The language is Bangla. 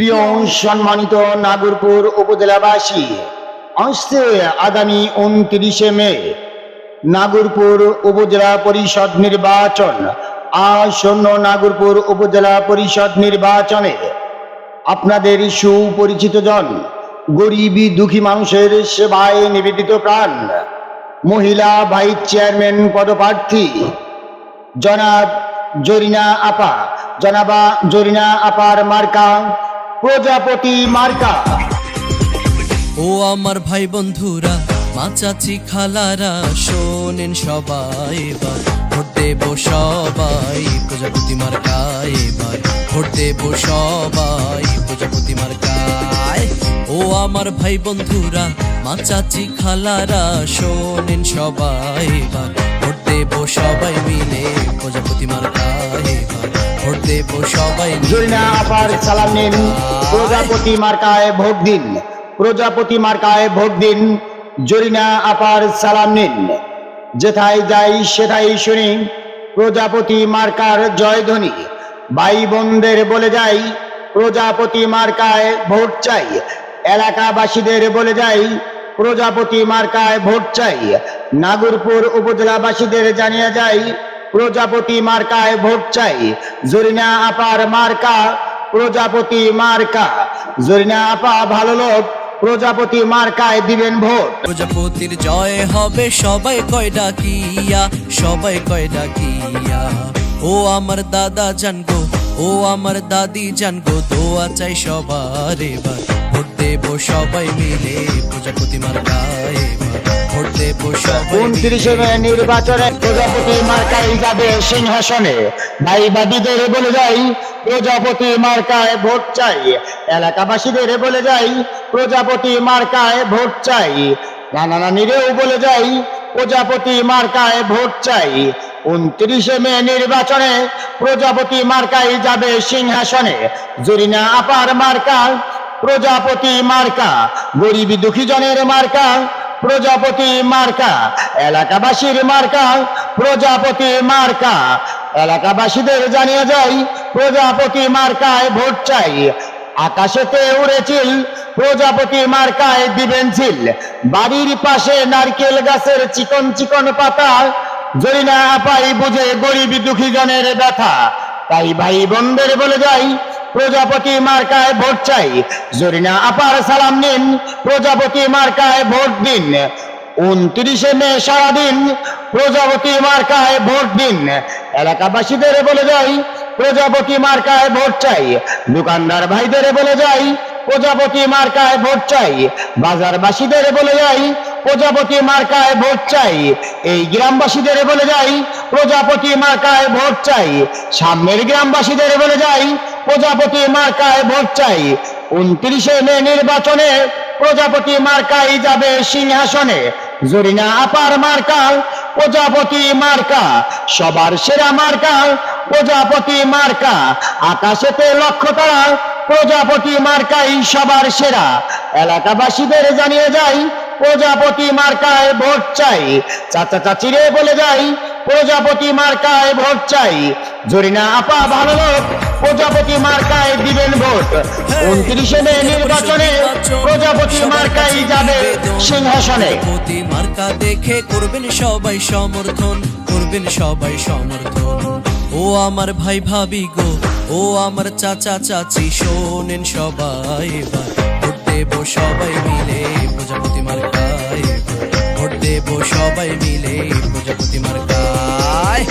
প্রিয় সম্মানিত নাগরপুর উপজেলাবাসী, আসছে আগামী উনত্রিশে মে, নাগরপুর উপজেলা পরিষদ নির্বাচন। আসন্ন নাগরপুর উপজেলা পরিষদ নির্বাচনে আপনাদের সুপরিচিত জন, গরিবী, দুঃখী মানুষের সেবায় নিবেদিত প্রাণ, মহিলা ভাইস চেয়ারম্যান পদপ্রার্থী, জনাব জরিনা আপা, জনাবা জরিনা আপার মার্কা প্রজাপতি মার্কা। ও আমার ভাই বন্ধুরা মা চাচি খালারা, শোনেন সবাই এবার। ভোট দেব সবাই, প্রজাপতি মার্কায় এবার। ভোট দেব সবাই, প্রজাপতি মার্কায় ও আমার ভাই বন্ধুরা খালারা, শোনেন সবাই এবার। ভোট দেব সবাই মিলে, প্রজাপতি ভোট দেব সবাই জরিনা আপার সালাম নিন। প্রজাপতি মার্কায় ভোট দিন। প্রজাপতি মার্কায় ভোট দিন। জরিনা আপার সালাম নিন। যেথায় যাই শুনি। প্রজাপতি মার্কার জয়ধ্বনি ভাই বোনদের বলে যাই, প্রজাপতি মার্কায় ভোট চাই। এলাকাবাসীদের বলে যাই, প্রজাপতি মার্কায় ভোট চাই। নাগরপুর উপজেলাবাসীদের জানিয়ে যাই প্রজাপতি মার্কায় ভোট চাই। জরিনা আপার মার্কা, প্রজাপতি মার্কা। জরিনা আপা ভালো লোক, প্রজাপতি মার্কায় দিবেন ভোট। প্রজাপতির জয় হবে সবাই কয় ডাকিয়া, সবাই কয় ডাকিয়া। ও আমার দাদা জানগো ও আমার দাদি জান জানগো দোয়া চাই সবার এবার। ভোট দেব সবাই মিলে প্রজাপতি ভোট উনত্রিশে মে নির্বাচনে প্রজাপতি মার্কায় যাবে সিংহাসনে? ভাই বলে যাই, প্রজাপতি মার্কায় ভোট চাই। এলাকাবাসীদের বলে যাই, প্রজাপতি মার্কায় ভোট চাই। নানা নানিরেও বলে যাই, প্রজাপতি মার্কায় ভোট চাই। উনত্রিশে মে নির্বাচনে প্রজাপতি মার্কায় যাবে সিংহাসনে। জরিনা আপার মার্কা, প্রজাপতি মার্কা, গরিবী দুঃখী জনের মার্কা প্রজাপতি মার্কা, এলাকাবাসীর মার্কা, প্রজাপতি মার্কা। এলাকাবাসীদের জানিয়ে যাই, প্রজাপতি মার্কায় ভোট চাই। আকাশেতে উড়েছিল প্রজাপতি মার্কায় দিবেন ছিল বাড়ির পাশে নারকেল গাছের চিকন চিকন পাতা জরিনা আপাই বুঝে গরিবী দুঃখী জনের ব্যথা। তাই ভাই বোনদের বলে যাই প্রজাপতি মার্কায় ভোট চাই। জরিনা, আপার সালাম নিন। প্রজাপতি মার্কায় ভোট দিন। উনত্রিশে মে সারাদিন প্রজাপতি মার্কায় ভোট দিন। এলাকাবাসীদের বলে যাই, প্রজাপতি মার্কায় ভোট চাই। দোকানদার ভাইদের বলে যাই, প্রজাপতি মার্কায় ভোট চাই। বাজারবাসীদের বলে যাই, প্রজাপতি মার্কায় ভোট চাই। এই গ্রামবাসীদের বলে যাই, প্রজাপতি মার্কায় ভোট চাই। সামনের গ্রামবাসীদের বলে যাই প্রজাপতি মার্কায় ভোট চাই। উনত্রিশে মে নির্বাচনে প্রজাপতি মার্কাই যাবে সিংহাসনে। জরিনা আপার মার্কা প্রজাপতি মার্কা। সবার সেরা মার্কা প্রজাপতি মার্কা। আকাশেতে লক্ষ্য তারা প্রজাপতি মার্কাই সবার সেরা। এলাকাবাসীদের জানিয়ে যাই, প্রজাপতি মার্কায় ভোট চাই। চাচা চাচিরে বলে যাই, প্রজাপতি মার্কায় ভোট চাই। জরিনা আপা ভালো লোক প্রজাপতি মার্কায় দিবেন ভোট। উনত্রিশে মে নির্বাচনে প্রজাপতি মার্কাই যাবে সিংহাসনে। প্রতি মার্কা দেখে করবেন সবাই সমর্থন করবেন সবাই সমর্থন। ও আমার ভাই ভাবি গো ও আমার চাচা চাচি শোনেন সবাই এবার। ভোট দেব সবাই মিলে প্রজাপতি মার্কায়। ভোট দেব সবাই মিলে প্রজাপতি মার্কায়।